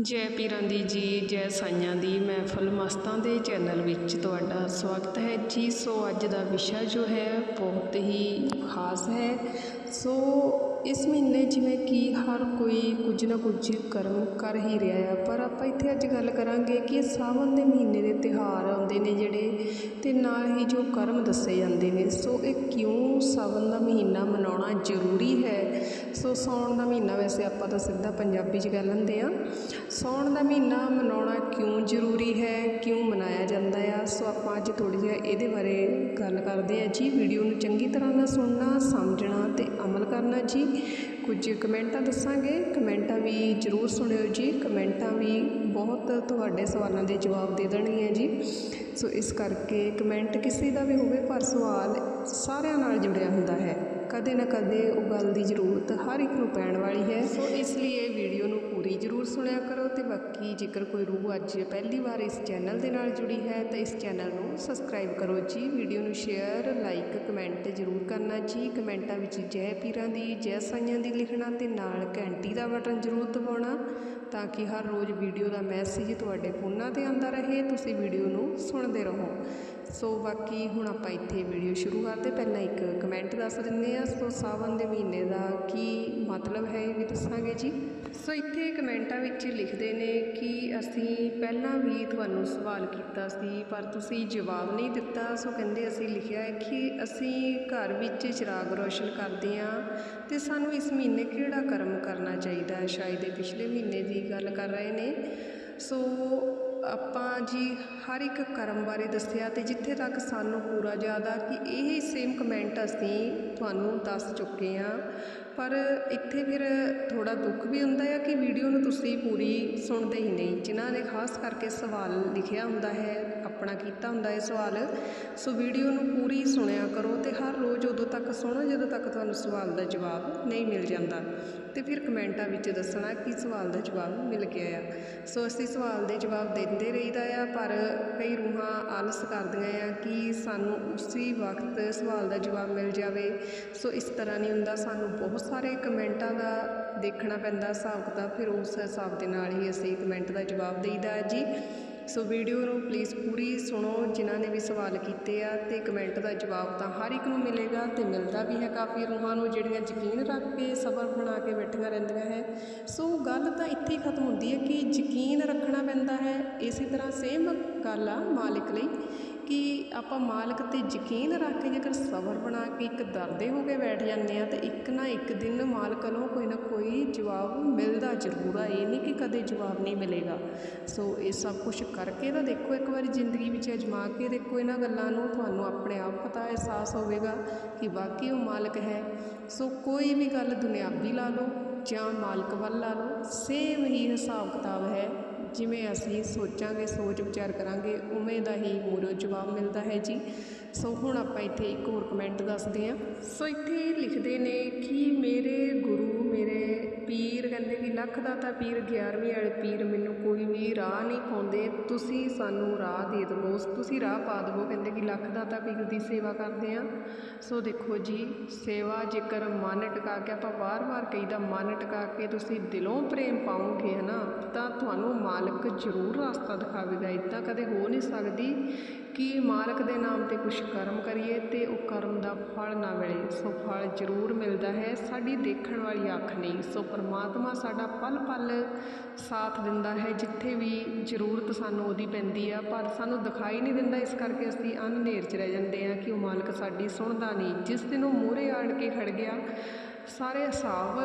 ਜੈ ਪੀਰਾਂ ਦੀ ਜੀ, ਜੈ ਸਾਈਆਂ ਦੀ। ਮਹਿਫਲ ਮਸਤਾਂ ਦੇ ਚੈਨਲ ਵਿੱਚ ਤੁਹਾਡਾ ਸਵਾਗਤ ਹੈ। ਜੀ, ਸੋ ਅੱਜ ਦਾ ਵਿਸ਼ਾ ਜੋ ਹੈ, ਬਹੁਤ ਹੀ ਖਾਸ ਹੈ। ਸੋ ਇਸ ਮਹੀਨੇ ਜਿਵੇਂ ਕਿ ਹਰ ਕੋਈ ਕੁਝ ਨਾ ਕੁਝ ਕਰਮ ਕਰ ਹੀ ਰਿਹਾ ਆ, ਪਰ ਆਪਾਂ ਇੱਥੇ ਅੱਜ ਗੱਲ ਕਰਾਂਗੇ ਕਿ ਸਾਵਣ ਦੇ ਮਹੀਨੇ ਦੇ ਤਿਉਹਾਰ ਆਉਂਦੇ ਨੇ ਜਿਹੜੇ ਅਤੇ ਨਾਲ ਹੀ ਜੋ ਕਰਮ ਦੱਸੇ ਜਾਂਦੇ ਨੇ। ਸੋ ਇਹ ਕਿਉਂ ਸਾਵਣ ਦਾ ਮਹੀਨਾ ਮਨਾਉਣਾ ਜ਼ਰੂਰੀ ਹੈ? ਸੋ ਸਾਉਣ ਦਾ ਮਹੀਨਾ ਵੈਸੇ ਆਪਾਂ ਤਾਂ ਸਿੱਧਾ ਪੰਜਾਬੀ 'ਚ ਕਹਿ ਲੈਂਦੇ ਆ ਸਾਉਣ ਦਾ ਮਹੀਨਾ ਮਨਾਉਣਾ ਕਿਉਂ ਜ਼ਰੂਰੀ ਹੈ? ਕਿਉਂ ਮਨਾਇਆ ਜਾਂਦਾ ਆ? ਸੋ ਆਪਾਂ ਅੱਜ ਥੋੜ੍ਹੀ ਜਿਹੀ ਇਹਦੇ ਬਾਰੇ ਗੱਲ ਕਰਦੇ ਆ ਜੀ। ਵੀਡੀਓ ਨੂੰ ਚੰਗੀ ਤਰ੍ਹਾਂ ਨਾਲ ਸੁਣਨਾ, ਸਮਝਣਾ ਅਤੇ ਅਮਲ ਕਰਨਾ ਜੀ। ਕੁਝ ਕਮੈਂਟਾਂ ਦੱਸਾਂਗੇ। ਕਮੈਂਟਾਂ ਵੀ ਜ਼ਰੂਰ ਸੁਣਿਓ ਜੀ। ਕਮੈਂਟਾਂ ਵੀ ਬਹੁਤ ਤੁਹਾਡੇ ਸਵਾਲਾਂ ਦੇ ਜਵਾਬ ਦੇ ਦੇਣਗੀਆਂ ਜੀ। ਸੋ ਇਸ ਕਰਕੇ ਕਮੈਂਟ ਕਿਸੇ ਦਾ ਵੀ ਹੋਵੇ, ਪਰ ਸਵਾਲ ਸਾਰਿਆਂ ਨਾਲ ਜੁੜਿਆ ਹੁੰਦਾ ਹੈ। ਕਦੇ ਨਾ ਕਦੇ ਉਹ ਗੱਲ ਦੀ ਜ਼ਰੂਰਤ ਹਰ ਇੱਕ ਨੂੰ ਪੈਣ ਵਾਲੀ ਹੈ। ਸੋ ਇਸ ਲਈ ਸੁਣਿਆ ਕਰੋ ਤੇ ਬਾਕੀ ਜੇਕਰ ਕੋਈ ਰੂਹ ਅੱਜ ਪਹਿਲੀ ਵਾਰ ਇਸ ਚੈਨਲ ਦੇ ਨਾਲ ਜੁੜੀ ਹੈ ਤਾਂ ਇਸ ਚੈਨਲ ਨੂੰ ਸਬਸਕ੍ਰਾਈਬ ਕਰੋ ਜੀ। ਵੀਡੀਓ ਨੂੰ ਸ਼ੇਅਰ ਲਾਈਕ ਕਮੈਂਟ ਜ਼ਰੂਰ ਕਰਨਾ ਜੀ। ਕਮੈਂਟਾਂ ਵਿੱਚ ਜੈ ਪੀਰਾਂ ਦੀ, ਜੈ ਸਾਈਆਂ ਦੀ ਲਿਖਣਾ ਤੇ ਨਾਲ ਘੰਟੀ ਦਾ ਬਟਨ ਜ਼ਰੂਰ ਦਬਾਉਣਾ ਤਾਂ ਕਿ ਹਰ ਰੋਜ਼ ਵੀਡੀਓ ਦਾ ਮੈਸੇਜ ਤੁਹਾਡੇ ਫੋਨਾਂ ਤੇ ਆਉਂਦਾ ਰਹੇ। ਤੁਸੀਂ ਵੀਡੀਓ ਨੂੰ ਸੁਣਦੇ ਰਹੋ। ਸੋ ਬਾਕੀ ਹੁਣ ਆਪਾਂ ਇੱਥੇ ਵੀਡੀਓ ਸ਼ੁਰੂ ਕਰਦੇ। ਪਹਿਲਾਂ ਇੱਕ ਕਮੈਂਟ ਦੱਸ ਦਿੰਦੇ ਆ ਸੋ ਸਾਵਨ ਦੇ ਮਹੀਨੇ ਦਾ ਕੀ ਮਤਲਬ ਹੈ ਇਹ ਵੀ ਦੱਸਾਂਗੇ ਜੀ। ਸੋ ਇੱਥੇ ਕਮੈਂਟਾਂ ਵਿੱਚ ਲਿਖਦੇ ਨੇ ਕਿ ਅਸੀਂ ਪਹਿਲਾਂ ਵੀ ਤੁਹਾਨੂੰ ਸਵਾਲ ਕੀਤਾ ਸੀ, ਪਰ ਤੁਸੀਂ ਜਵਾਬ ਨਹੀਂ ਦਿੱਤਾ। ਸੋ ਕਹਿੰਦੇ ਅਸੀਂ ਲਿਖਿਆ ਹੈ ਕਿ ਅਸੀਂ ਘਰ ਵਿੱਚ ਚਿਰਾਗ ਰੋਸ਼ਨ ਕਰਦੇ ਹਾਂ ਤੇ ਸਾਨੂੰ ਇਸ ਮਹੀਨੇ ਕਿਹੜਾ ਕਰਮ ਕਰਨਾ ਚਾਹੀਦਾ ਹੈ? ਸ਼ਾਇਦ ਇਹ ਪਿਛਲੇ ਮਹੀਨੇ ਦੀ ਗੱਲ ਕਰ ਰਹੇ ਨੇ। ਸੋ ਆਪਾਂ ਜੀ ਹਰ ਇੱਕ ਕਰਮ ਬਾਰੇ ਦੱਸਿਆ ਤੇ ਜਿੱਥੇ ਤੱਕ ਸਾਨੂੰ ਪੂਰਾ ਜ਼ਿਆਦਾ ਕਿ ਇਹ ਸੇਮ ਕਮੈਂਟ ਅਸੀਂ ਤੁਹਾਨੂੰ ਦੱਸ ਚੁੱਕੇ ਆ। ਪਰ ਇੱਥੇ ਫਿਰ ਥੋੜਾ ਦੁੱਖ ਵੀ ਹੁੰਦਾ ਹੈ ਕਿ ਵੀਡੀਓ ਨੂੰ ਤੁਸੀਂ ਪੂਰੀ ਸੁਣਦੇ ਹੀ ਨਹੀਂ, ਜਿਨ੍ਹਾਂ ਨੇ ਖਾਸ ਕਰਕੇ ਸਵਾਲ ਲਿਖਿਆ ਹੁੰਦਾ ਹੈ, ਆਪਣਾ ਕੀਤਾ ਹੁੰਦਾ ਹੈ ਸਵਾਲ, ਸੋ ਵੀਡੀਓ ਨੂੰ ਪੂਰੀ ਸੁਣਿਆ ਕਰੋ ਤੇ ਹਰ ਰੋਜ਼ ਉਦੋਂ ਤੱਕ ਸੁਣੋ ਜਦੋਂ ਤੱਕ ਤੁਹਾਨੂੰ ਸਵਾਲ ਦਾ ਜਵਾਬ ਨਹੀਂ ਮਿਲ ਜਾਂਦਾ। ਤੇ ਫਿਰ ਕਮੈਂਟਾਂ ਵਿੱਚ ਦੱਸਣਾ ਕਿ ਸਵਾਲ ਦਾ ਜਵਾਬ ਮਿਲ ਗਿਆ ਆ। ਸੋ ਅਸੀਂ ਸਵਾਲ ਦੇ ਜਵਾਬ ਦੇ ਦਿੰਦੇ ਰਹੀਦਾ ਆ, ਪਰ ਕਈ ਰੂਹਾਂ ਆਲਸ ਕਰਦੀਆਂ ਆ ਕਿ ਸਾਨੂੰ ਉਸੇ ਵਕਤ ਸਵਾਲ ਦਾ ਜਵਾਬ ਮਿਲ ਜਾਵੇ। ਸੋ ਇਸ ਤਰ੍ਹਾਂ ਨਹੀਂ ਹੁੰਦਾ, ਸਾਨੂੰ ਬਹੁਤ ਸਾਰੇ ਕਮੈਂਟਾਂ ਦਾ ਦੇਖਣਾ ਪੈਂਦਾ, ਹਿਸਾਬ ਕਿਤਾਬ, ਫਿਰ ਉਸ ਹਿਸਾਬ ਦੇ ਨਾਲ ਹੀ ਅਸੀਂ ਕਮੈਂਟ ਦਾ ਜਵਾਬ ਦੇਈਦਾ ਹੈ। ਜੀ ਸੋ ਵੀਡੀਓ ਨੂੰ ਪਲੀਜ਼ ਪੂਰੀ ਸੁਣੋ, ਜਿਨ੍ਹਾਂ ਨੇ ਵੀ ਸਵਾਲ ਕੀਤੇ ਆ ਤੇ ਕਮੈਂਟ ਦਾ ਜਵਾਬ ਤਾਂ ਹਰ ਇੱਕ ਨੂੰ ਮਿਲੇਗਾ ਤੇ ਮਿਲਦਾ ਵੀ ਹੈ ਕਾਫੀ ਰੂਹਾਂ ਨੂੰ ਜਿਹੜੀਆਂ ਯਕੀਨ ਰੱਖ ਕੇ ਸਬਰ ਬਣਾ ਕੇ ਬੈਠੀਆਂ ਰਹਿੰਦੀਆਂ ਹੈ। ਸੋ ਗੱਲ ਤਾਂ ਇੱਥੇ ਹੀ ਖਤਮ ਹੁੰਦੀ ਹੈ ਕਿ ਯਕੀਨ ਰੱਖਣਾ ਪੈਂਦਾ ਹੈ। ਇਸੇ ਤਰ੍ਹਾਂ ਸੇਮ ਗੱਲ ਆ ਮਾਲਿਕ ਲਈ। ਕਿ ਆਪਾਂ ਮਾਲਕ ਤੇ ਯਕੀਨ ਰੱਖ ਕੇ ਜੇਕਰ ਸਬਰ ਬਣਾ ਕੇ ਇੱਕ ਦਰਦੇ ਹੋ ਕੇ ਬੈਠ ਜਾਂਦੇ ਆ ਤਾਂ ਇੱਕ ਨਾ ਇੱਕ ਦਿਨ ਮਾਲਕ ਵੱਲੋਂ ਕੋਈ ਨਾ ਕੋਈ ਜਵਾਬ ਮਿਲਦਾ ਜ਼ਰੂਰ ਆ। ਇਹ ਨਹੀਂ ਕਿ ਕਦੇ ਜਵਾਬ ਨਹੀਂ ਮਿਲੇਗਾ। ਸੋ ਇਹ ਸਭ ਕੁਝ ਕਰਕੇ ਤਾਂ ਦੇਖੋ, ਇੱਕ ਵਾਰੀ ਜ਼ਿੰਦਗੀ ਵਿੱਚ ਅਜਮਾ ਕੇ ਦੇਖੋ, ਇਹਨਾਂ ਗੱਲਾਂ ਨੂੰ ਤੁਹਾਨੂੰ ਆਪਣੇ ਆਪ ਪਤਾ ਅਹਿਸਾਸ ਹੋਵੇਗਾ ਕਿ ਵਾਕਈ ਉਹ ਮਾਲਕ ਹੈ। ਸੋ ਕੋਈ ਵੀ ਗੱਲ ਦੁਨਿਆਵੀ ਲਾ ਲਓ ਜਾਂ ਮਾਲਕ ਵੱਲ ਲਾ ਲਓ ਸੇਮ ਹੀ ਹਿਸਾਬ ਕਿਤਾਬ ਹੈ। ਜਿਵੇਂ ਅਸੀਂ ਸੋਚਾਂਗੇ, ਸੋਚ ਵਿਚਾਰ ਕਰਾਂਗੇ, ਉਵੇਂ ਦਾ ਹੀ ਮੂਰੋ ਜਵਾਬ ਮਿਲਦਾ ਹੈ ਜੀ। ਸੋ ਹੁਣ ਆਪਾਂ ਇੱਥੇ ਇੱਕ ਹੋਰ ਕਮੈਂਟ ਦੱਸਦੇ ਹਾਂ। ਸੋ ਇੱਥੇ ਲਿਖਦੇ ਨੇ ਕਿ ਕਹਿੰਦੇ ਲੱਖ ਦਾ ਤਾਂ ਪੀਰ 11ਵੀਂ ਵਾਲੇ ਪੀਰ ਮੈਨੂੰ ਕੋਈ ਵੀ ਰਾਹ ਨਹੀਂ ਪਾਉਂਦੇ ਤੁਸੀਂ ਸਾਨੂੰ ਰਾਹ ਦੇ ਦਿਓ। ਤੁਸੀਂ ਰਾਹ ਪਾ ਦਿਓ ਕਹਿੰਦੇ ਕਿ ਲੱਖ ਦਾ ਤਾਂ ਪੀਰ ਦੀ ਸੇਵਾ ਕਰਦੇ ਆ। ਸੋ ਦੇਖੋ ਜੀ, ਸੇਵਾ ਜੇਕਰ ਮਨ ਟਿਕਾ ਕੇ, ਆਪਾਂ ਵਾਰ-ਵਾਰ ਕਹੀਦਾ ਮਨ ਟਿਕਾ ਕੇ ਤੁਸੀਂ ਦਿਲੋਂ ਪ੍ਰੇਮ ਪਾਓਗੇ, ਹਨਾ, ਤਾਂ ਤੁਹਾਨੂੰ ਮਾਲਕ ਜ਼ਰੂਰ ਰਸਤਾ ਦਿਖਾਵੇਗਾ। ਇਦਾਂ ਕਦੇ ਹੋ ਨਹੀਂ ਸਕਦੀ ਕਿ ਮਾਲਕ ਦੇ ਨਾਮ ਤੇ ਕੁਝ ਕਰਮ ਕਰੀਏ ਤੇ ਉਹ ਕਰਮ ਦਾ ਫਲ ਨਾ ਮਿਲੇ। ਸੋ ਫਲ ਜ਼ਰੂਰ ਮਿਲਦਾ ਹੈ। ਸਾਡੀ ਦੇਖਣ ਵਾਲੀ ਅੱਖ ਨਹੀਂ। ਸੋ ਪਰਮਾਤਮਾ ਸਾਡਾ ਪਲ ਪਲ ਸਾਥ ਦਿੰਦਾ ਹੈ, ਜਿੱਥੇ ਵੀ ਜ਼ਰੂਰਤ ਸਾਨੂੰ ਉਹਦੀ ਪੈਂਦੀ ਆ, ਪਰ ਸਾਨੂੰ ਦਿਖਾਈ ਨਹੀਂ ਦਿੰਦਾ ਇਸ ਕਰਕੇ ਅਸੀਂ ਅਨਨੇਰ 'ਚ ਰਹਿ ਜਾਂਦੇ ਆ ਕਿ ਉਹ ਮਾਲਕ ਸਾਡੀ ਸੁਣਦਾ ਨਹੀਂ। ਜਿਸ ਦਿਨ ਉਹ ਮੂਹਰੇ ਆੜ ਕੇ ਖੜ ਗਿਆ, ਸਾਰੇ ਹਿਸਾਬ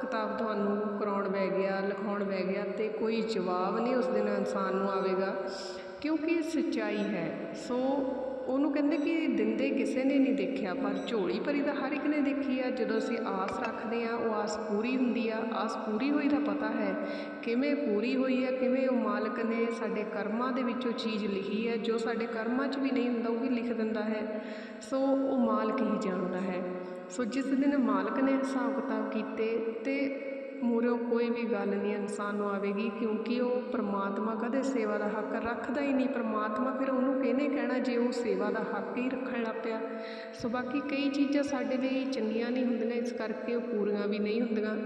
ਕਿਤਾਬ ਤੁਹਾਨੂੰ ਕਰਾਉਣ ਬੈ ਗਿਆ, ਲਿਖਾਉਣ ਬੈ ਗਿਆ ਤੇ ਕੋਈ ਜਵਾਬ ਨਹੀਂ ਉਸ ਦਿਨ ਇਨਸਾਨ ਨੂੰ ਆਵੇਗਾ, ਕਿਉਂਕਿ ਸੱਚਾਈ ਹੈ। ਸੋ ਉਹਨੂੰ ਕਹਿੰਦੇ ਕਿ ਦਿੰਦੇ ਕਿਸੇ ਨੇ ਨਹੀਂ ਦੇਖਿਆ, ਪਰ ਝੋਲੀ ਭਰੀ ਤਾਂ ਹਰ ਇੱਕ ਨੇ ਦੇਖੀ ਆ, ਜਦੋਂ ਅਸੀਂ ਆਸ ਰੱਖਦੇ ਆ, ਉਹ ਆਸ ਪੂਰੀ ਹੁੰਦੀ ਆ। ਆਸ ਪੂਰੀ ਹੋਈ ਦਾ ਪਤਾ ਹੈ ਕਿਵੇਂ ਪੂਰੀ ਹੋਈ ਹੈ ਕਿਵੇਂ ਉਹ ਮਾਲਕ ਨੇ ਸਾਡੇ ਕਰਮਾਂ ਦੇ ਵਿੱਚ ਉਹ ਚੀਜ਼ ਲਿਖੀ ਹੈ ਜੋ ਸਾਡੇ ਕਰਮਾਂ 'ਚ ਵੀ ਨਹੀਂ ਹੁੰਦਾ, ਉਹ ਵੀ ਲਿਖ ਦਿੰਦਾ ਹੈ। ਸੋ ਉਹ ਮਾਲਕ ਹੀ ਜਾਣਦਾ ਹੈ। ਸੋ ਜਿਸ ਦਿਨ ਮਾਲਕ ਨੇ ਹਿਸਾਬ ਕਿਤਾਬ ਕੀਤੇ ਤੇ ਮੂਹਰੋਂ ਕੋਈ ਵੀ ਗੱਲ ਨਹੀਂ, ਇਨਸਾਨ ਨੂੰ ਆਵੇਗੀ, ਕਿਉਂਕਿ ਉਹ ਪ੍ਰਮਾਤਮਾ ਕਦੇ ਸੇਵਾ ਦਾ ਹੱਕ ਰੱਖਦਾ ਹੀ ਨਹੀਂ। ਪ੍ਰਮਾਤਮਾ ਫਿਰ ਉਹਨੂੰ ਕਿਹਨੇ ਕਹਿਣਾ ਜੇ ਉਹ ਸੇਵਾ ਦਾ ਹੱਕ ਹੀ ਰੱਖਣ ਲੱਗ ਪਿਆ? ਸੋ ਬਾਕੀ ਕਈ ਚੀਜ਼ਾਂ ਸਾਡੇ ਲਈ ਚੰਗੀਆਂ ਨਹੀਂ ਹੁੰਦੀਆਂ, ਇਸ ਕਰਕੇ ਉਹ ਪੂਰੀਆਂ ਵੀ ਨਹੀਂ ਹੁੰਦੀਆਂ।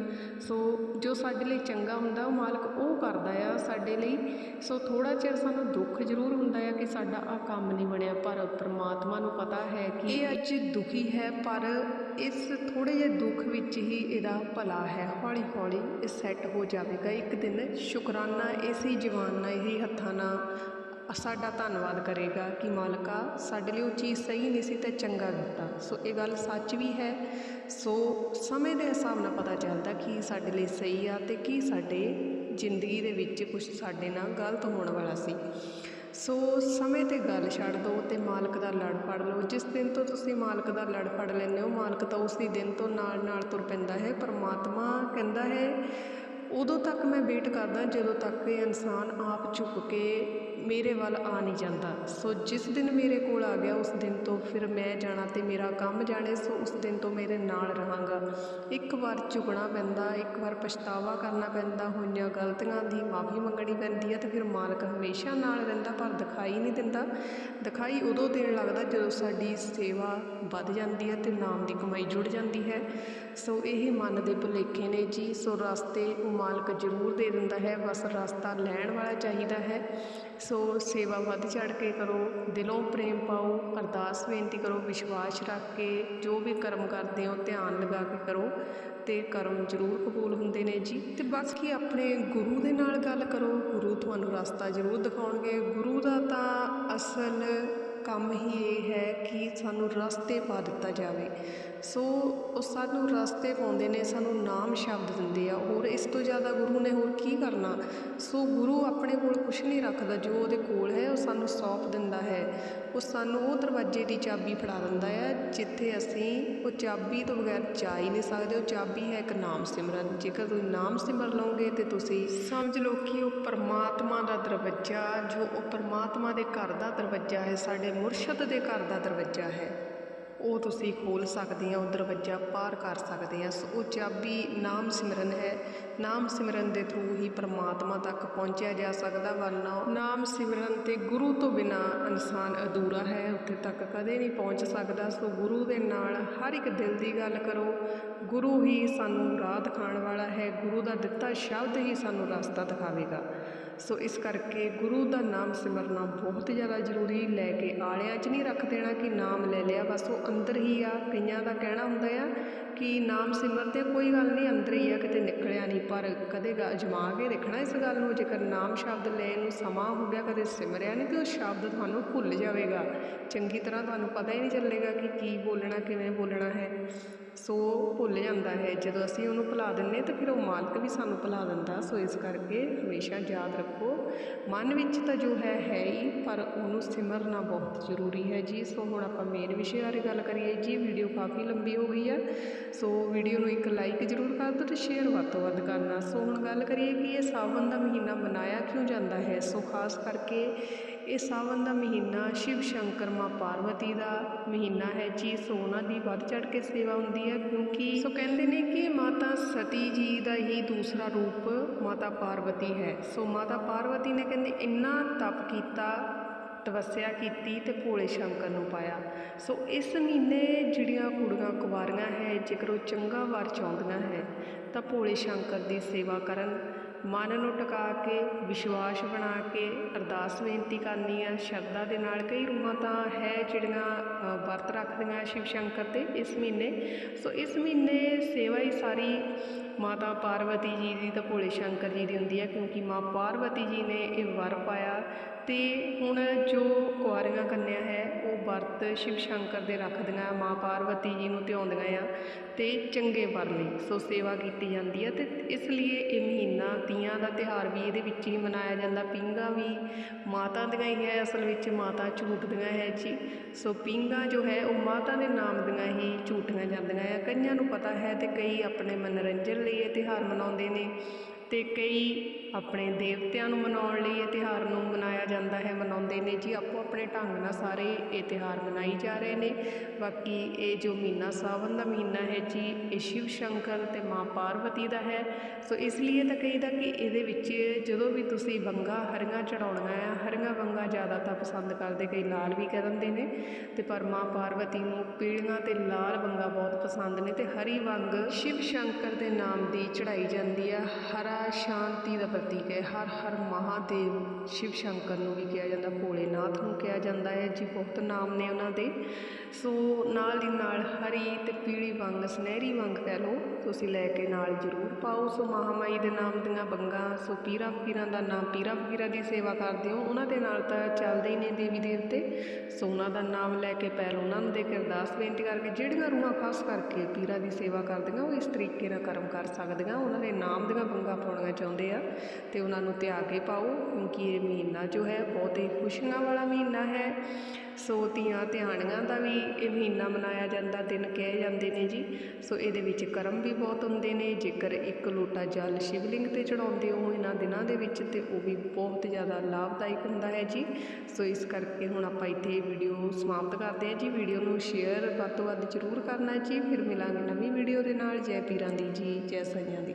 ਸੋ ਜੋ ਸਾਡੇ ਲਈ ਚੰਗਾ ਹੁੰਦਾ, ਉਹ ਮਾਲਕ ਉਹ ਕਰਦਾ ਆ ਸਾਡੇ ਲਈ। ਸੋ ਥੋੜਾ ਚਿਰ ਸਾਨੂੰ ਦੁੱਖ ਜ਼ਰੂਰ ਹੁੰਦਾ ਆ ਕਿ ਸਾਡਾ ਆ ਕੰਮ ਨਹੀਂ ਬਣਿਆ, ਪਰ ਪ੍ਰਮਾਤਮਾ ਨੂੰ ਪਤਾ ਹੈ ਕਿ ਇਹ ਅੱਜ ਦੁਖੀ ਹੈ, ਪਰ ਇਸ ਥੋੜੇ ਜਿਹੇ ਦੁੱਖ ਵਿੱਚ ਹੀ ਇਹਦਾ ਭਲਾ ਹੈ। ਹੌਲੀ ਹੌਲੀ ਇਹ ਸੈੱਟ ਹੋ ਜਾਵੇਗਾ। ਇੱਕ ਦਿਨ ਸ਼ੁਕਰਾਨਾ ਇਸੇ ਜਵਾਨਾਂ ਇਹੀ ਹੱਥਾਂ ਨਾਲ ਸਾਡਾ ਧੰਨਵਾਦ ਕਰੇਗਾ ਕਿ ਮਾਲਕਾ ਸਾਡੇ ਲਈ ਉਹ ਚੀਜ਼ ਸਹੀ ਨਹੀਂ ਸੀ ਤੇ ਚੰਗਾ ਕੀਤਾ ਸੋ ਇਹ ਗੱਲ ਸੱਚ ਵੀ ਹੈ। ਸੋ ਸਮੇਂ ਦੇ ਹਿਸਾਬ ਨਾਲ ਪਤਾ ਚੱਲਦਾ ਕੀ ਸਾਡੇ ਲਈ ਸਹੀ ਆ ਤੇ ਕੀ ਸਾਡੇ ਜ਼ਿੰਦਗੀ ਦੇ ਵਿੱਚ ਕੁਝ ਸਾਡੇ ਨਾਲ ਗਲਤ ਹੋਣ ਵਾਲਾ ਸੀ। ਸੋ ਸਮੇਂ ਤੇ ਗੱਲ ਛੱਡ ਦਿਓ ਤੇ ਮਾਲਕ ਦਾ ਲੜ ਫੜ ਲਓ। ਜਿਸ ਦਿਨ ਤੋਂ ਤੁਸੀਂ ਮਾਲਕ ਦਾ ਲੜ ਫੜ ਲੈਂਦੇ ਹੋ, ਮਾਲਕ ਤਾਂ ਉਸੇ ਦਿਨ ਤੋਂ ਨਾਲ ਨਾਲ ਤੁਰ ਪੈਂਦਾ ਹੈ। ਪਰਮਾਤਮਾ ਕਹਿੰਦਾ ਹੈ, ਉਦੋਂ ਤੱਕ ਮੈਂ ਵੇਟ ਕਰਦਾ ਜਦੋਂ ਤੱਕ ਇਹ ਇਨਸਾਨ ਆਪ ਝੁਕ ਕੇ ਮੇਰੇ ਵੱਲ ਆ ਨਹੀਂ ਜਾਂਦਾ। ਸੋ ਜਿਸ ਦਿਨ ਮੇਰੇ ਕੋਲ ਆ ਗਿਆ, ਉਸ ਦਿਨ ਤੋਂ ਫਿਰ ਮੈਂ ਜਾਣਾ ਤੇ ਮੇਰਾ ਕੰਮ ਜਾਣੇ, ਸੋ ਉਸ ਦਿਨ ਤੋਂ ਮੇਰੇ ਨਾਲ ਰਹਾਂਗਾ। ਇੱਕ ਵਾਰ ਝੁਕਣਾ ਪੈਂਦਾ, ਇੱਕ ਵਾਰ ਪਛਤਾਵਾ ਕਰਨਾ ਪੈਂਦਾ, ਹੋਈਆਂ ਗਲਤੀਆਂ ਦੀ ਮਾਫੀ ਮੰਗਣੀ ਪੈਂਦੀ ਹੈ ਤੇ ਫਿਰ ਮਾਲਕ ਹਮੇਸ਼ਾ ਨਾਲ ਰਹਿੰਦਾ, ਪਰ ਦਿਖਾਈ ਨਹੀਂ ਦਿੰਦਾ। ਦਿਖਾਈ ਉਦੋਂ ਦੇਣ ਲੱਗਦਾ ਜਦੋਂ ਸਾਡੀ ਸੇਵਾ ਵੱਧ ਜਾਂਦੀ ਹੈ ਤੇ ਨਾਮ ਦੀ ਕਮਾਈ ਜੁੜ ਜਾਂਦੀ ਹੈ। ਸੋ ਇਹ ਮਨ ਦੇ ਭੁਲੇਖੇ ਨੇ ਜੀ। ਸੋ ਰਸਤੇ ਉਹ ਮਾਲਕ ਜ਼ਰੂਰ ਦੇ ਦਿੰਦਾ ਹੈ, ਬਸ ਰਸਤਾ ਲੈਣ ਵਾਲਾ ਚਾਹੀਦਾ ਹੈ। ਸੋ ਸੇਵਾ ਵੱਧ ਚੜ ਕੇ ਕਰੋ, ਦਿਲੋਂ ਪ੍ਰੇਮ ਪਾਓ, ਅਰਦਾਸ ਬੇਨਤੀ ਕਰੋ, ਵਿਸ਼ਵਾਸ ਰੱਖ ਕੇ ਜੋ ਵੀ ਕਰਮ ਕਰਦੇ ਹੋ, ਧਿਆਨ ਲਗਾ ਕੇ ਕਰੋ ਤੇ ਕਰਮ ਜ਼ਰੂਰ ਕਬੂਲ ਹੁੰਦੇ ਨੇ ਜੀ। ਤੇ ਬਾਕੀ ਆਪਣੇ ਗੁਰੂ ਦੇ ਨਾਲ ਗੱਲ ਕਰੋ, ਗੁਰੂ ਤੁਹਾਨੂੰ ਰਸਤਾ ਜ਼ਰੂਰ ਦਿਖਾਉਣਗੇ। ਗੁਰੂ ਦਾ ਤਾਂ ਅਸਲ ਕੰਮ ਹੀ ਇਹ ਹੈ ਕਿ ਸਾਨੂੰ ਰਸਤੇ ਪਾ ਦਿੱਤਾ ਜਾਵੇ। ਸੋ ਉਹ ਸਾਨੂੰ ਰਸਤੇ ਪਾਉਂਦੇ ਨੇ, ਸਾਨੂੰ ਨਾਮ ਸ਼ਬਦ ਦਿੰਦੇ ਆ। ਹੋਰ ਇਸ ਤੋਂ ਜ਼ਿਆਦਾ ਗੁਰੂ ਨੇ ਹੋਰ ਕੀ ਕਰਨਾ? ਸੋ ਗੁਰੂ ਆਪਣੇ ਕੋਲ ਕੁਝ ਨਹੀਂ ਰੱਖਦਾ, ਜੋ ਉਹਦੇ ਕੋਲ ਹੈ, ਉਹ ਸਾਨੂੰ ਸੌਂਪ ਦਿੰਦਾ ਹੈ। ਉਹ ਸਾਨੂੰ ਉਹ ਦਰਵਾਜ਼ੇ ਦੀ ਚਾਬੀ ਫੜਾ ਦਿੰਦਾ ਹੈ, ਜਿੱਥੇ ਅਸੀਂ ਉਹ ਚਾਬੀ ਤੋਂ ਬਗੈਰ ਜਾ ਹੀ ਨਹੀਂ ਸਕਦੇ। ਉਹ ਚਾਬੀ ਹੈ ਇੱਕ ਨਾਮ ਸਿਮਰਨ। ਜੇਕਰ ਤੁਸੀਂ ਨਾਮ ਸਿਮਰ ਲਓਗੇ ਤੇ ਤੁਸੀਂ ਸਮਝ ਲਓ ਕਿ ਉਹ ਪਰਮਾਤਮਾ ਦਾ ਦਰਵਾਜ਼ਾ, ਜੋ ਉਹ ਪਰਮਾਤਮਾ ਦੇ ਘਰ ਦਾ ਦਰਵਾਜ਼ਾ ਹੈ, ਸਾਡੇ ਮੁਰਸ਼ਦ ਦੇ ਘਰ ਦਾ ਦਰਵਾਜ਼ਾ ਹੈ। ਉਹ ਤੁਸੀਂ ਖੋਲ ਸਕਦੇ ਹੋ ਉਹ ਦਰਵਾਜ਼ਾ ਪਾਰ ਕਰ ਸਕਦੇ ਆ। ਸੋ ਉਹ ਚਾਬੀ ਨਾਮ ਸਿਮਰਨ ਹੈ। ਨਾਮ ਸਿਮਰਨ ਦੇ ਥਰੂ ਹੀ ਪਰਮਾਤਮਾ ਤੱਕ ਪਹੁੰਚਿਆ ਜਾ ਸਕਦਾ, ਵਰਨਾ ਨਾਮ ਸਿਮਰਨ ਤੇ ਗੁਰੂ ਤੋਂ ਬਿਨਾ ਇਨਸਾਨ ਅਧੂਰਾ ਹੈ। ਉੱਥੇ ਤੱਕ ਕਦੇ ਨਹੀਂ ਪਹੁੰਚ ਸਕਦਾ। ਸੋ ਗੁਰੂ ਦੇ ਨਾਲ ਹਰ ਇੱਕ ਦਿਲ ਦੀ ਗੱਲ ਕਰੋ। ਗੁਰੂ ਹੀ ਸਾਨੂੰ ਰਾਹ ਦਿਖਾਉਣ ਵਾਲਾ ਹੈ। ਗੁਰੂ ਦਾ ਦਿੱਤਾ ਸ਼ਬਦ ਹੀ ਸਾਨੂੰ ਰਸਤਾ ਦਿਖਾਵੇਗਾ। ਸੋ ਇਸ ਕਰਕੇ ਗੁਰੂ ਦਾ ਨਾਮ ਸਿਮਰਨਾ ਬਹੁਤ ਜ਼ਿਆਦਾ ਜ਼ਰੂਰੀ, ਲੈ ਕੇ ਆਲਿਆਂ 'ਚ ਨਹੀਂ ਰੱਖ ਦੇਣਾ ਕਿ ਨਾਮ ਲੈ ਲਿਆ, ਬਸ ਉਹ ਅੰਦਰ ਹੀ ਆ, ਕਈਆਂ ਦਾ ਕਹਿਣਾ ਹੁੰਦਾ ਆ ਕਿ ਨਾਮ ਸਿਮਰਦੇ ਕੋਈ ਗੱਲ ਨਹੀਂ, ਅੰਦਰ ਹੀ ਆ, ਕਿਤੇ ਨਿਕਲਿਆ ਨਹੀਂ, ਪਰ ਕਦੇ ਗ- ਅਜਮਾ ਕੇ ਦੇਖਣਾ ਇਸ ਗੱਲ ਨੂੰ, ਜੇਕਰ ਨਾਮ ਸ਼ਬਦ ਲੈਣ ਨੂੰ ਸਮਾਂ ਹੋ ਗਿਆ, ਕਦੇ ਸਿਮਰਿਆ ਨਹੀਂ ਤੇ ਉਹ ਸ਼ਬਦ ਤੁਹਾਨੂੰ ਭੁੱਲ ਜਾਵੇਗਾ। ਚੰਗੀ ਤਰ੍ਹਾਂ ਤੁਹਾਨੂੰ ਪਤਾ ਹੀ ਨਹੀਂ ਚੱਲੇਗਾ ਕਿ ਕੀ ਬੋਲਣਾ, ਕਿਵੇਂ ਬੋਲਣਾ ਹੈ। ਸੋ ਭੁੱਲ ਜਾਂਦਾ ਹੈ, ਜਦੋਂ ਅਸੀਂ ਉਹਨੂੰ ਭੁਲਾ ਦਿੰਨੇ ਤਾਂ ਫਿਰ ਉਹ ਮਾਲਕ ਵੀ ਸਾਨੂੰ ਭੁਲਾ ਦਿੰਦਾ, ਸੋ ਇਸ ਕਰਕੇ ਹਮੇਸ਼ਾ ਯਾਦ ਰੱਖੋ। ਮਨ ਵਿੱਚ ਤਾਂ ਜੋ ਹੈ ਹੈ ਹੀ, ਪਰ ਉਹਨੂੰ ਸਿਮਰਨਾ ਬਹੁਤ ਜ਼ਰੂਰੀ ਹੈ ਜੀ। ਸੋ ਹੁਣ ਆਪਾਂ ਮੇਨ ਵਿਸ਼ੇ ਬਾਰੇ ਗੱਲ ਕਰੀਏ ਜੀ। ਵੀਡੀਓ ਕਾਫੀ ਲੰਬੀ ਹੋ ਗਈ ਆ। ਸੋ ਵੀਡੀਓ ਨੂੰ ਇੱਕ ਲਾਈਕ ਜ਼ਰੂਰ ਕਰ ਦਿਓ ਤੇ ਸ਼ੇਅਰ ਵੱਧ ਤੋਂ ਵੱਧ ਕਰਨਾ। ਸੋ ਹੁਣ ਗੱਲ ਕਰੀਏ ਕਿ ਇਹ ਸਾਵਣ ਦਾ ਮਹੀਨਾ ਮਨਾਇਆ ਕਿਉਂ ਜਾਂਦਾ ਹੈ? ਸੋ ਖਾਸ ਕਰਕੇ ਇਹ ਸਾਵਨ ਦਾ ਮਹੀਨਾ ਸ਼ਿਵ ਸ਼ੰਕਰ ਮਾਂ ਪਾਰਵਤੀ ਦਾ ਮਹੀਨਾ ਹੈ। ਜੀ, ਸੋ ਉਹਨਾਂ ਦੀ ਵੱਧ ਚੜ ਕੇ ਸੇਵਾ ਹੁੰਦੀ ਹੈ ਕਿਉਂਕਿ ਸੋ ਕਹਿੰਦੇ ਨੇ ਕਿ ਮਾਤਾ ਸਤੀ ਜੀ ਦਾ ਹੀ ਦੂਸਰਾ ਰੂਪ ਮਾਤਾ ਪਾਰਵਤੀ ਹੈ। ਸੋ ਮਾਤਾ ਪਾਰਵਤੀ ਨੇ ਕਹਿੰਦੇ ਇੰਨਾ ਤਪ ਕੀਤਾ ਤਪੱਸਿਆ ਕੀਤੀ ਤੇ ਭੋਲੇ ਸ਼ੰਕਰ ਨੂੰ ਪਾਇਆ। ਸੋ ਇਸ ਮਹੀਨੇ ਜਿਹੜੀਆਂ ਕੁੜੀਆਂ ਕੁਵਾਰੀਆਂ ਹੈ, ਜੇਕਰ ਉਹ ਚੰਗਾ ਵਰ ਚਾਹੁੰਦੀਆਂ ਹੈ, ਤਾਂ ਭੋਲੇ ਸ਼ੰਕਰ ਦੀ ਸੇਵਾ ਕਰਨ। ਮਨ ਨੂੰ ਟਿਕਾ ਕੇ, ਵਿਸ਼ਵਾਸ ਬਣਾ ਕੇ ਅਰਦਾਸ ਬੇਨਤੀ ਕਰਨੀ ਆ। ਸ਼ਰਧਾ ਦੇ ਨਾਲ ਕਈ ਰੂਹਾਂ ਤਾਂ ਹੈ ਜਿਹੜੀਆਂ ਵਰਤ ਰੱਖਦੀਆਂ ਸ਼ਿਵ ਸ਼ੰਕਰ ਤੇ ਇਸ ਮਹੀਨੇ। ਸੋ ਇਸ ਮਹੀਨੇ ਸੇਵਾ ਹੀ ਸਾਰੀ ਮਾਤਾ ਪਾਰਵਤੀ ਜੀ ਦੀ ਤਾਂ ਭੋਲੇ ਸ਼ੰਕਰ ਜੀ ਦੀ ਹੁੰਦੀ ਹੈ ਕਿਉਂਕਿ ਮਾਂ ਪਾਰਵਤੀ ਜੀ ਨੇ ਇਹ ਵਰ ਪਾਇਆ। ਅਤੇ ਹੁਣ ਜੋ ਕੁਆਰੀਆਂ ਕੰਨਿਆ ਹੈ, ਉਹ ਵਰਤ ਸ਼ਿਵ ਸ਼ੰਕਰ ਦੇ ਰੱਖਦੀਆਂ, ਮਾਂ ਪਾਰਵਤੀ ਜੀ ਨੂੰ ਧਿਆਉਂਦੀਆਂ ਆ ਅਤੇ ਚੰਗੇ ਵਰ ਲਈ, ਸੋ ਸੇਵਾ ਕੀਤੀ ਜਾਂਦੀ ਹੈ ਅਤੇ ਇਸ ਲਈ ਇਹ ਮਹੀਨਾ ਤੀਆਂ ਦਾ ਤਿਉਹਾਰ ਵੀ ਇਹਦੇ ਵਿੱਚ ਹੀ ਮਨਾਇਆ ਜਾਂਦਾ। ਪੀਂਘਾਂ ਵੀ ਮਾਤਾ ਦੀਆਂ ਹੀ ਹੈ, ਅਸਲ ਵਿੱਚ ਮਾਤਾ ਝੂਟਦੀਆਂ ਹੈ ਜੀ। ਸੋ ਪੀਂਘਾਂ ਜੋ ਹੈ, ਉਹ ਮਾਤਾ ਦੇ ਨਾਮ ਦੀਆਂ ਹੀ ਝੂਟੀਆਂ ਜਾਂਦੀਆਂ ਆ। ਕਈਆਂ ਨੂੰ ਪਤਾ ਹੈ ਅਤੇ ਕਈ ਆਪਣੇ ਮਨੋਰੰਜਨ ਲਈ ਇਹ ਤਿਉਹਾਰ ਮਨਾਉਂਦੇ ਨੇ। ਅਤੇ ਕਈ ਆਪਣੇ ਦੇਵਤਿਆਂ ਨੂੰ ਮਨਾਉਣ ਲਈ ਇਹ ਤਿਉਹਾਰ ਨੂੰ ਮਨਾਇਆ ਜਾਂਦਾ ਹੈ, ਮਨਾਉਂਦੇ ਨੇ ਜੀ। ਆਪੋ ਆਪਣੇ ਢੰਗ ਨਾਲ ਸਾਰੇ ਇਹ ਤਿਉਹਾਰ ਮਨਾਈ ਜਾ ਰਹੇ ਨੇ। ਬਾਕੀ ਇਹ ਜੋ ਮਹੀਨਾ ਸਾਵਨ ਦਾ ਮਹੀਨਾ ਹੈ ਜੀ, ਇਹ ਸ਼ਿਵ ਸ਼ੰਕਰ ਅਤੇ ਮਾਂ ਪਾਰਵਤੀ ਦਾ ਹੈ। ਸੋ ਇਸ ਲਈ ਤਾਂ ਕਹੀਦਾ ਕਿ ਇਹਦੇ ਵਿੱਚ ਜਦੋਂ ਵੀ ਤੁਸੀਂ ਬੰਗਾ ਹਰੀਆਂ ਚੜਾਉਣੀਆਂ ਆ ਹਰੀਆਂ ਵੰਗਾ ਜ਼ਿਆਦਾ ਤਾਂ ਪਸੰਦ ਕਰਦੇ, ਕਈ ਲਾਲ ਵੀ ਕਹਿ ਦਿੰਦੇ ਨੇ। ਤੇ ਪਰ ਮਾਂ ਪਾਰਵਤੀ ਨੂੰ ਪੀਲੀਆਂ ਤੇ ਲਾਲ ਵੰਗਾ ਬਹੁਤ ਪਸੰਦ ਨੇ ਤੇ ਹਰੀ ਵੰਗ ਸ਼ਿਵ ਸ਼ੰਕਰ ਦੇ ਨਾਮ ਦੀ ਚੜਾਈ ਜਾਂਦੀ ਆ ਹਰਾ ਸ਼ਾਂਤੀ ਦਾ ਪ੍ਰਤੀਕ ਹੈ। ਹਰ ਹਰ ਮਹਾਦੇਵ ਸ਼ਿਵ ਸ਼ੰਕਰ ਨੂੰ ਵੀ ਕਿਹਾ ਜਾਂਦਾ, ਭੋਲੇਨਾਥ ਨੂੰ ਕਿਹਾ ਜਾਂਦਾ ਹੈ। ਜੀ ਬਹੁਤ ਨਾਮ ਨੇ ਉਹਨਾਂ ਦੇ। ਸੋ ਨਾਲ ਦੀ ਨਾਲ ਹਰੀ ਤੇ ਪੀਲੀ ਵੰਗ, ਸੁਨਹਿਰੀ ਵੰਗ ਕਹਿ ਲਓ, ਤੁਸੀਂ ਲੈ ਕੇ ਨਾਲ ਜ਼ਰੂਰ ਪਾਓ। ਸੋ ਮਹਾਮਾਈ ਦੇ ਨਾਮ ਦੀਆਂ ਬੰਗਾਂ ਸੋ ਪੀਰਾਂ ਫਕੀਰਾਂ ਦਾ ਨਾਮ, ਪੀਰਾਂ ਫਕੀਰਾਂ ਦੀ ਸੇਵਾ ਕਰਦੇ ਹੋ। ਉਹਨਾਂ ਦੇ ਨਾਲ ਤਾਂ ਚੱਲਦੇ ਹੀ ਨੇ ਦੇਵੀ ਦੇਵਤੇ। ਸੋ ਉਹਨਾਂ ਦਾ ਨਾਮ ਲੈ ਕੇ ਪਹਿਲ ਉਹਨਾਂ ਨੂੰ ਦੇ ਕੇ ਅਰਦਾਸ ਬੇਨਤੀ ਕਰਕੇ ਜਿਹੜੀਆਂ ਰੂਹਾਂ ਖਾਸ ਕਰਕੇ ਪੀਰਾਂ ਦੀ ਸੇਵਾ ਕਰਦੀਆਂ, ਉਹ ਇਸ ਤਰੀਕੇ ਨਾਲ ਕਰਮ ਕਰ ਸਕਦੀਆਂ। ਉਹਨਾਂ ਦੇ ਨਾਮ ਦੀਆਂ ਬੰਗਾਂ ਪਾਉਣਾ ਚਾਹੁੰਦੇ ਆ ਤੇ ਉਹਨਾਂ ਨੂੰ ਤਿਆਗ ਕੇ ਪਾਓ, ਕਿਉਂਕਿ ਇਹ ਮਹੀਨਾ ਜੋ ਹੈ ਬਹੁਤ ਹੀ ਖੁਸ਼ੀਆਂ ਵਾਲਾ ਮਹੀਨਾ ਹੈ। ਸੋ ਧੀਆਂ ਧਿਆਣੀਆਂ ਦਾ ਵੀ ਇਹ ਮਹੀਨਾ ਮਨਾਇਆ ਜਾਂਦਾ, ਦਿਨ ਕਹੇ ਜਾਂਦੇ ਨੇ ਜੀ। ਸੋ ਇਹਦੇ ਵਿੱਚ ਕਰਮ ਵੀ ਬਹੁਤ ਹੁੰਦੇ ਨੇ, ਜੇਕਰ ਇੱਕ ਲੋਟਾ ਜਲ ਸ਼ਿਵਲਿੰਗ ਤੇ ਚੜਾਉਂਦੇ ਹੋ ਇਹਨਾਂ ਦਿਨਾਂ ਦੇ ਵਿੱਚ, ਤੇ ਉਹ ਵੀ ਬਹੁਤ ਜ਼ਿਆਦਾ ਲਾਭਦਾਇਕ ਹੁੰਦਾ ਹੈ ਜੀ। ਸੋ ਇਸ ਕਰਕੇ ਹੁਣ ਆਪਾਂ ਇੱਥੇ ਵੀਡੀਓ ਸਮਾਪਤ ਕਰਦੇ ਹਾਂ ਜੀ। ਵੀਡੀਓ ਨੂੰ ਸ਼ੇਅਰ ਵੱਧ ਤੋਂ ਵੱਧ ਜ਼ਰੂਰ ਕਰਨਾ ਜੀ। ਫਿਰ ਮਿਲਾਂਗੇ ਨਵੀਂ ਵੀਡੀਓ ਦੇ ਨਾਲ। ਜੈ ਪੀਰਾਂ ਦੀ ਜੀ, ਜੈ ਸਾਈਆਂ ਦੀ।